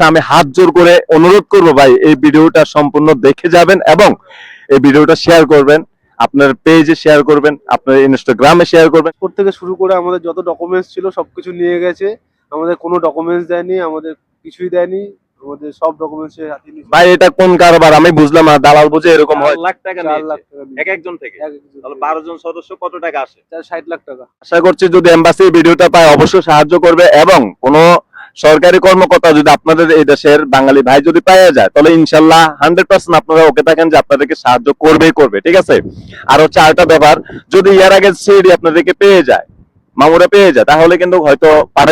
কাছে আমি হাত জোর করে অনুরোধ করব ভাই এই ভিডিওটা সম্পূর্ণ দেখে যাবেন এবং এই ভিডিওটা শেয়ার করবেন আপনার পেজে শেয়ার করবেন আপনার ইনস্টাগ্রামে শেয়ার করবেন। থেকে শুরু করে আমাদের যত ডকুমেন্টস ছিল সবকিছু নিয়ে গেছে। আমাদের কোনো ডকুমেন্টস দেয়নি আমাদের কিছুই দেয়নি আমাদের সব ডকুমেন্টস ভাই এটা কোন কারবার? আমি বুঝলাম না দালাল বুঝে এরকম হয়। লাখ টাকা এক একজন থেকে। তাহলে বারো জন সদস্য কত টাকা আসে? চার ষাট লাখ টাকা। আশা করছি যদি এম্বাসি ভিডিওটা পায় অবশ্যই সাহায্য করবে এবং কোনো সরকারি কর্মকর্তা যদি আপনাদের এই দেশের বাঙালি ভাই যদি পাওয়া যায় তাহলে ইনশাল্লাহ হান্ড্রেড পার্সেন্ট আপনারা ওকে থাকেন যে আপনাদেরকে সাহায্য করবেই করবে ঠিক আছে? আর আরেকটা ব্যাপার যদি ইয়ার আগে সিডি আপনাদেরকে পেয়ে যায় মামুরা পেয়ে যায় তাহলে কিন্তু হয়তো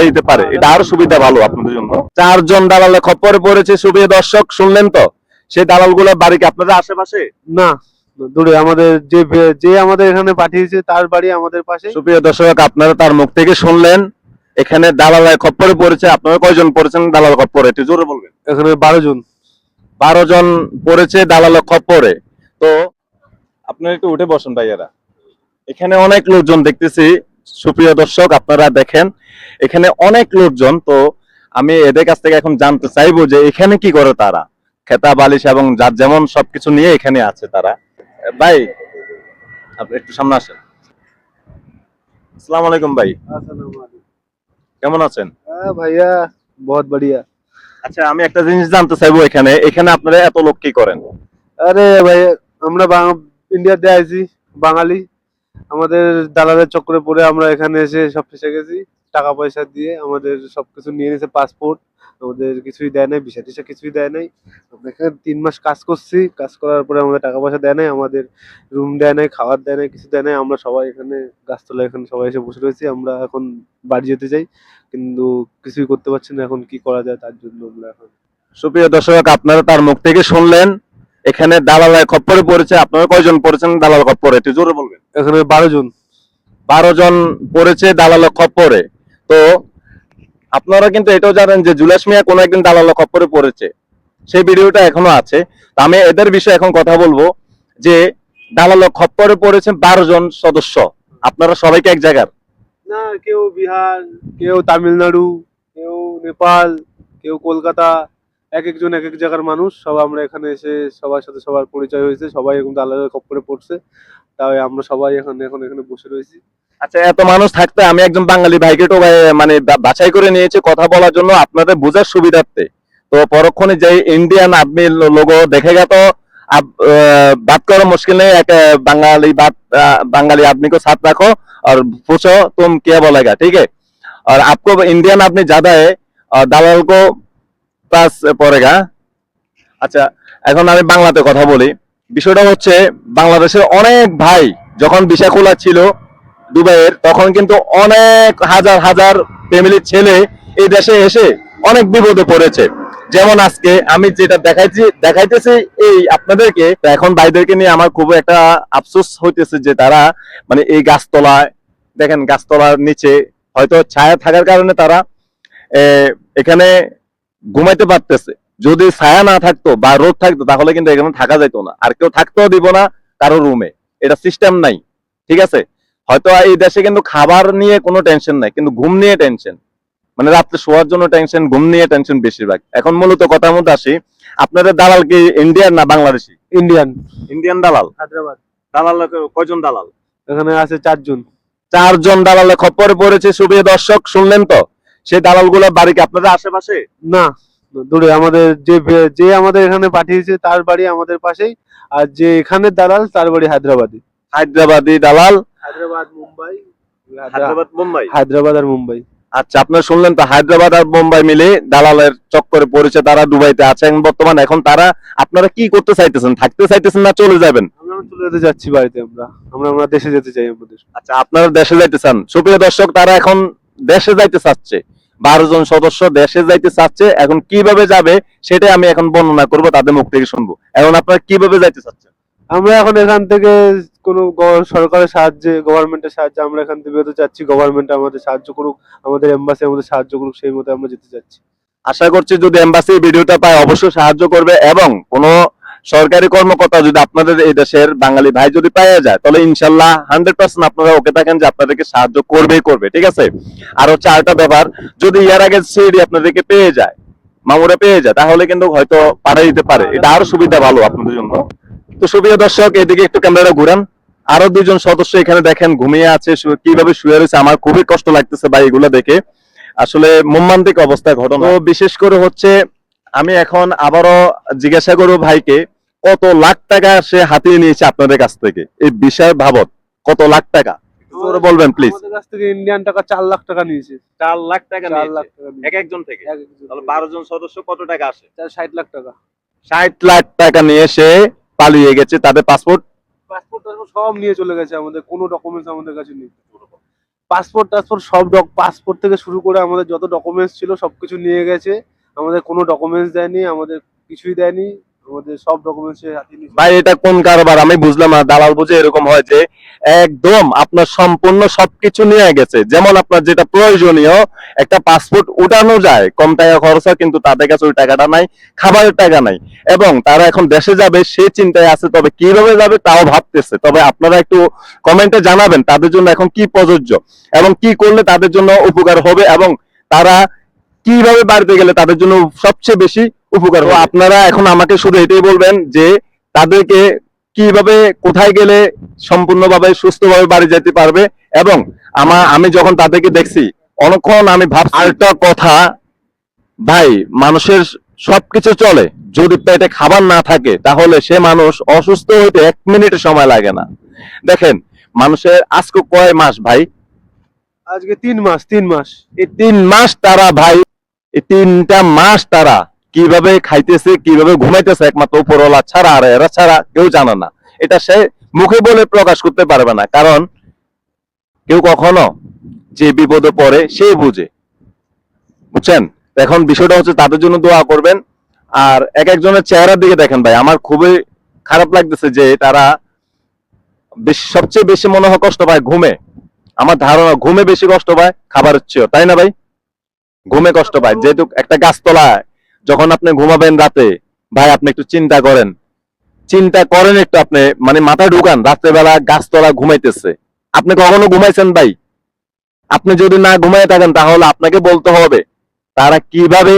দিতে পারে। এটা আরও সুবিধা ভালো আপনাদের জন্য। চারজন দালালে খপ্পরে পড়েছে সুবিধা দর্শক শুনলেন তো? সেই দালালগুলো বাড়ি কি আপনাদের আশেপাশে? না দূরে। আমাদের যে যে আমাদের এখানে পাঠিয়েছে তার বাড়ি আমাদের পাশে। সুপ্রিয় দর্শক আপনারা তার মুখ থেকে শুনলেন। এখানে দালালের খপ্পরে পড়েছে আপনারা কয়জন পড়েছেন দালাল খপ্পরে? একটু জোরে বলবেন। এখানে বারো জন। বারো জন পড়েছে দালাল খপ্পরে। তো আপনারা একটু উঠে বসুন ভাইয়ারা। এখানে অনেক লোকজন দেখতেছি। সুপ্রিয় দর্শক আপনারা দেখেন এখানে অনেক লোকজন। তো আমি এদের কাছ থেকে এখন জানতে চাইব যে এখানে কি করে তারা? খেতা বালিশ এবং যার যেমন সবকিছু নিয়ে এখানে আছে তারা। ভাই আপনি একটু সামনে আসেন। আসসালামু আলাইকুম ভাই। কেমন আছেন? হ্যাঁ ভাইয়া বহুত বড়িয়া। আচ্ছা আমি একটা জিনিস জানতে চাইব এখানে। এখানে আপনারা এত লোক কি করেন? আরে ভাই আমরা ইন্ডিয়াতে আইছি বাঙালি। আমাদের দালালের চক্রে পড়ে আমরা এখানে এসে সব ফেসে গেছি টাকা পয়সা দিয়ে আমাদের সবকিছু নিয়ে নিয়েছে পাসপোর্ট আমাদের কিছুই দেয় নাই ভিসা টিসা কিছুই দেয় নাই। আমরা এখানে তিন মাস কাজ করছি কাজ করার পরে আমাদের টাকা পয়সা দেয় নাই আমাদের রুম দেয় নাই খাবার দেয় নাই কিছু দেয় নাই আমরা সবাই এখানে গাছতলা এখানে সবাই এসে বসে রয়েছি আমরা এখন বাড়ি যেতে চাই কিন্তু কিছুই করতে পারছি না এখন কি করা যায় তার জন্য আমরা এখন। সুপ্রিয় দর্শক আপনারা তার মুখ থেকে শুনলেন এখানে দালালের খপ্পরে পড়েছে আপনারা কয়জন পড়েছেন দালাল খপ্পরে? একটু জোরে বলবেন। এখানে বারো জন। বারো জন পড়েছে দালালের খপ্পরে। তো আপনারা কিন্তু এটাও জানেন যে জুলাস মিয়া কোনো একদিন দালালের খপ্পরে পড়েছে। সেই ভিডিওটা এখনও আছে। আমি এদের বিষয়ে এখন কথা বলব যে দালালের খপ্পরে পড়েছে বারো জন সদস্য। আপনারা সবাইকে এক জায়গার। না, কেউ বিহার, কেউ তামিলনাড়ু, কেউ নেপাল, কেউ কলকাতা, এক একজন এক এক জায়গার মানুষ। সব আমরা এখানে এসে সবার সাথে সবার পরিচয় হয়েছে। সবাই এখন দালালের খপ্পরে পড়ছে। তাই আমরা সবাই এখানে, এখন এখানে বসে রয়েছি। আচ্ছা এত মানুষ থাকতে আমি একজন বাঙালি ভাইকে তো ভাই- মানে বা- বাছাই করে নিয়েছি কথা বলার জন্য আপনাদের বোঝার সুবিধার্থে তো পরক্ষণে যে ইন্ডিয়ান আদমি লোগো देखेगा तो आप अ, बात करो मुश्किल नहीं है कि बंगाली बात अ, बंगाली आदमी को साथ रखो और पूछो तुम क्या बोलेगा ठीक है और आपको इंडियन आदमी ज्यादा है और दालाल को पास पड़ेगा আচ্ছা এখন আমি বাংলাতে কথা বলি বিষয়টা হচ্ছে বাংলাদেশের অনেক ভাই যখন ভিসা খোলা ছিল দুবাইয়ের, তখন কিন্তু অনেক হাজার হাজার ফ্যামিলির ছেলে এই দেশে এসে অনেক বিপদে পড়েছে। যেমন আজকে আমি যেটা দেখাইছি, দেখাইতেছি এই আপনাদেরকে এখন ভাইদেরকে নিয়ে আমার খুব একটা আফসোস হইতেছে যে তারা মানে এই গাছতলায়, দেখেন গাছতলার নিচে হয়তো ছায়া থাকার কারণে তারা এখানে ঘুমাইতে পারতেছে। যদি ছায়া না থাকতো বা রোদ থাকতো, তাহলে কিন্তু এখানে থাকা যেত না। আর কেউ থাকতেও দিব না কারও রুমে এটা সিস্টেম নাই। ঠিক আছে? হয়তো এই দেশে কিন্তু খাবার নিয়ে কোনো টেনশন নাই কিন্তু ঘুম নিয়ে টেনশন মানে রাত্রে শোয়ার জন্য টেনশন ঘুম নিয়ে টেনশন বেশিরভাগ। এখন মূলত কথার মধ্যে আসি আপনাদের দালাল কি ইন্ডিয়ান না বাংলাদেশি? ইন্ডিয়ান ইন্ডিয়ান দালাল? হায়দ্রাবাদ। দালাল কয়জন দালাল? এখানে আছে চারজন। চারজন দালালে খপ্পরে পড়েছে সুপ্রিয় দর্শক শুনলেন তো? সেই দালালগুলো বাড়ি কি আপনাদের আশেপাশে? না দূরে আমাদের যে যে আমাদের এখানে পাঠিয়েছে তার বাড়ি আমাদের পাশেই। আর যে এখানে দালাল তার বাড়ি হায়দ্রাবাদে। হায়দ্রাবাদি দালাল। হায়দ্রাবাদ মুম্বাই হায়দ্রাবাদ মুম্বাই। হায়দ্রাবাদ আর মুম্বাই। আচ্ছা আপনারা শুনলেন তো হায়দ্রাবাদ আর বোম্বাই মিলে দালালের চক্করে পড়েছে তারা দুবাইতে আছেন বর্তমান এখন তারা আপনারা কি করতে চাইতেছেন? থাকতে চাইতেছেন না চলে যাবেন? আমরা চলে যেতে যাচ্ছি বাড়িতে আমরা। আমরা আমরা দেশে যেতে চাই আমাদের। আচ্ছা আপনারা দেশে যাইতে চান? সুপ্রিয় দর্শক তারা এখন দেশে যাইতে চাচ্ছে। বারো জন সদস্য দেশে যাইতে চাচ্ছে। এখন কীভাবে যাবে সেটাই আমি এখন বর্ণনা করব তাদের মুখ থেকে শুনব। এখন আপনারা কীভাবে যাইতে চাচ্ছেন? আমরা এখন এখান থেকে কোনো সরকারের সাহায্যে গভর্নমেন্টের সাহায্যে আমরা এখান থেকে বেরোতে চাচ্ছি গভর্নমেন্ট আমাদের সাহায্য করুক, আমাদের এম্বাসি আমাদের সাহায্য করুক, সেই মতো আমরা যেতে চাচ্ছি আশা করছি যদি এম্বাসি ভিডিওটা পায়, অবশ্যই সাহায্য করবে এবং কোনো সরকারি কর্মকর্তা যদি আপনাদের এই দেশের বাঙালি ভাই যদি পাওয়া যায়, তাহলে ইনশাল্লাহ হান্ড্রেড পার্সেন্ট আপনারা ওকে থাকেন যে আপনাদেরকে সাহায্য করবেই করবে, ঠিক আছে? আর হচ্ছে আরেকটা ব্যাপার, যদি ইয়ার আগে সিডি আপনাদেরকে পেয়ে যায়, মামুরা পেয়ে যায়, তাহলে কিন্তু হয়তো পাঠিয়ে দিতে পারে। এটা আরও সুবিধা ভালো আপনাদের জন্য। তো সুবিধা দর্শক, এদিকে একটু ক্যামেরাটা ঘুরান। আরও দুজন সদস্য এখানে দেখেন ঘুমিয়ে আছে কীভাবে শুয়ে রয়েছে আমার খুবই কষ্ট লাগতেছে ভাই এগুলো দেখে। আসলে মর্মান্তিক অবস্থা ঘটনা। তো বিশেষ করে হচ্ছে আমি এখন আবারও জিজ্ঞাসা করব ভাইকে কত লাখ টাকা সে হাতিয়ে নিয়েছে আপনাদের কাছ থেকে? এই বিষয় ভাবত কত লাখ টাকা? বলবেন প্লিজ কাছ থেকে ইন্ডিয়ান টাকা চার লাখ টাকা নিয়েছে। চার লাখ টাকা চার লাখ এক একজন থেকে? তাহলে বারো জন সদস্য কত টাকা আসে? ষাট লাখ টাকা। ষাট লাখ টাকা নিয়ে সে পালিয়ে গেছে তাদের পাসপোর্ট পাসপোর্ট টাসপোর্ট সব নিয়ে চলে গেছে আমাদের, কোনো ডকুমেন্টস আমাদের কাছে নেই। পাসপোর্ট টাসপোর্ট সব পাসপোর্ট থেকে শুরু করে আমাদের যত ডকুমেন্টস ছিল সবকিছু নিয়ে গেছে। আমাদের কোনো ডকুমেন্টস দেয়নি, আমাদের কিছুই দেয়নি। এটা কোন কারবার? আমি বুঝলাম বুঝে এরকম হয় যে একদম আপনার সম্পূর্ণ সবকিছু নিয়ে গেছে। যেমন আপনার যেটা প্রয়োজনীয়, একটা পাসপোর্ট যায়। কম টাকা খরচ কিন্তু তাদের কাছে ওই টাকাটা খাবারের টাকা নাই। এবং তারা এখন দেশে যাবে সেই চিন্তায় আছে, তবে কীভাবে যাবে তাও ভাবতেছে। তবে আপনারা একটু কমেন্টে জানাবেন তাদের জন্য এখন কি প্রযোজ্য এবং কি করলে তাদের জন্য উপকার হবে এবং তারা কীভাবে বাড়িতে গেলে তাদের জন্য সবচেয়ে বেশি উপকার আপনারা এখন আমাকে শুধু এটাই বলবেন যে তাদেরকে কীভাবে কোথায় গেলে সম্পূর্ণভাবে সুস্থভাবে বাড়ি যেতে পারবে এবং আমা আমি যখন তাদেরকে দেখছি অনেকক্ষণ আমি ভাবছি আরেকটা কথা। ভাই মানুষের সবকিছু চলে। যদি পেটে খাবার না থাকে তাহলে সে মানুষ অসুস্থ হইতে এক মিনিটের সময় লাগে না। দেখেন মানুষের আজকে কয় মাস ভাই? আজকে তিন মাস তিন মাস। এই তিন মাস তারা ভাই এই তিনটা মাস তারা কীভাবে খাইতেছে, কীভাবে ঘুমাইতেছে একমাত্র উপরওয়ালা ছাড়া আর এরা ছাড়া কেউ জানে না। এটা সে মুখে বলে প্রকাশ করতে পারবে না, কারণ কেউ কখনো যে বিপদে পড়ে সে বুঝে। বুঝছেন? এখন বিষয়টা হচ্ছে তাদের জন্য দোয়া করবেন। আর এক একজনের চেহারার দিকে দেখেন ভাই, আমার খুবই খারাপ লাগতেছে যে তারা বেশি, সবচেয়ে বেশি মনে হয় কষ্ট পায় ঘুমে। আমার ধারণা ঘুমে বেশি কষ্ট পায় খাবারের চেয়েও, তাই না ভাই? ঘুমে কষ্ট পায়, যেহেতু একটা গাছতলায় যখন আপনি ঘুমাবেন রাতে ভাই আপনি একটু চিন্তা করেন চিন্তা করেন একটু আপনি মানে মাথায় ঢুকান রাত্রেবেলা গাছতলা ঘুমাইতেছে আপনি কখনো ঘুমাইছেন ভাই আপনি যদি না ঘুমাই থাকেন তাহলে আপনাকে বলতে হবে তারা কিভাবে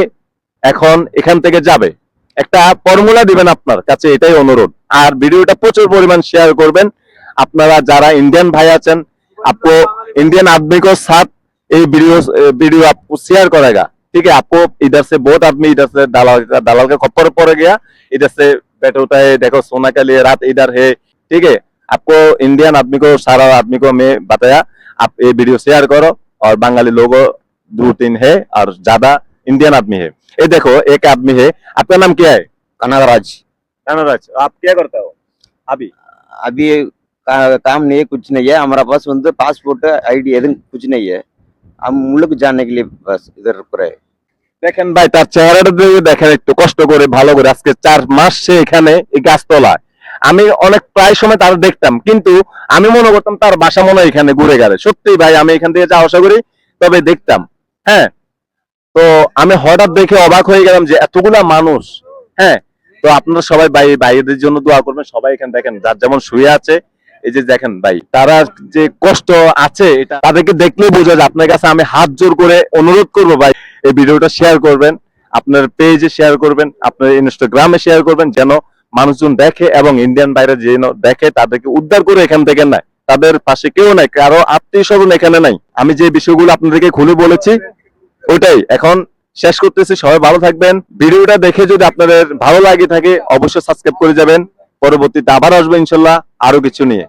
এখন এখান থেকে যাবে একটা ফর্মুলা দিবেন আপনার কাছে এটাই অনুরোধ আর ভিডিওটা প্রচুর পরিমাণ শেয়ার করবেন আপনারা যারা ইন্ডিয়ান ভাই আছেন आपको इंडियन आदमी को साथ ये वीडियो वीडियो आपको शेयर करेगा ठीक है आपको इधर से बहुत आदमी इधर से दलाल दलाल का खप्पर पड़ गया इधर से बैठे होता है देखो सोना के लिए रात इधर है ठीक है। आपको इंडियन आदमी को सारा आदमी को मैं बताया आप ये वीडियो शेयर करो और बंगाली लोगो दो तीन है और ज़्यादा इंडियन आदमी है। ये देखो एक आदमी है आपका नाम क्या है? कनाराज कनाराज आप क्या करता हो? अभी? अभी का, काम नहीं है कुछ नहीं है हमारा पास पासपोर्ट आईडी कुछ नहीं है। हम मुल्क जाने के लिए बस इधर पर है দেখেন ভাই তার চেহারাটা দিয়ে দেখেন একটু কষ্ট করে ভালো করে আজকে চার মাস সে এখানে এই গাছতলায় আমি অনেক প্রায় সময় তার দেখতাম কিন্তু আমি মনে করতাম তার বাসা মনে হয় এখানে ঘুরে গেলে সত্যি ভাই আমি এখান থেকে যাওয়া আসা করি তবে দেখতাম হ্যাঁ তো আমি হঠাৎ দেখে অবাক হয়ে গেলাম যে এতগুলা মানুষ হ্যাঁ তো আপনারা সবাই ভাই ভাইদের জন্য দোয়া করবেন সবাই এখানে দেখেন যার যেমন শুয়ে আছে এই যে দেখেন ভাই, তারা যে কষ্ট আছে এটা তাদেরকে দেখলে বোঝা যায়। আপনার কাছে আমি হাত জোর করে অনুরোধ করব ভাই, এই ভিডিওটা শেয়ার করবেন, আপনার পেজে শেয়ার করবেন, আপনার ইনস্টাগ্রামে শেয়ার করবেন, যেন মানুষজন দেখে এবং ইন্ডিয়ান বাইরে যেন দেখে তাদেরকে উদ্ধার করে এখান থেকে নেয়। তাদের পাশে কেউ নাই, কারও আত্মীয় স্বজন এখানে নাই। আমি যে বিষয়গুলো আপনাদেরকে খুলে বলেছি, ওইটাই। এখন শেষ করতেছি, সবাই ভালো থাকবেন। ভিডিওটা দেখে যদি আপনাদের ভালো লাগে থাকে, অবশ্যই সাবস্ক্রাইব করে যাবেন। পরবর্তীতে আবার আসব ইনশাল্লাহ আরও কিছু নিয়ে।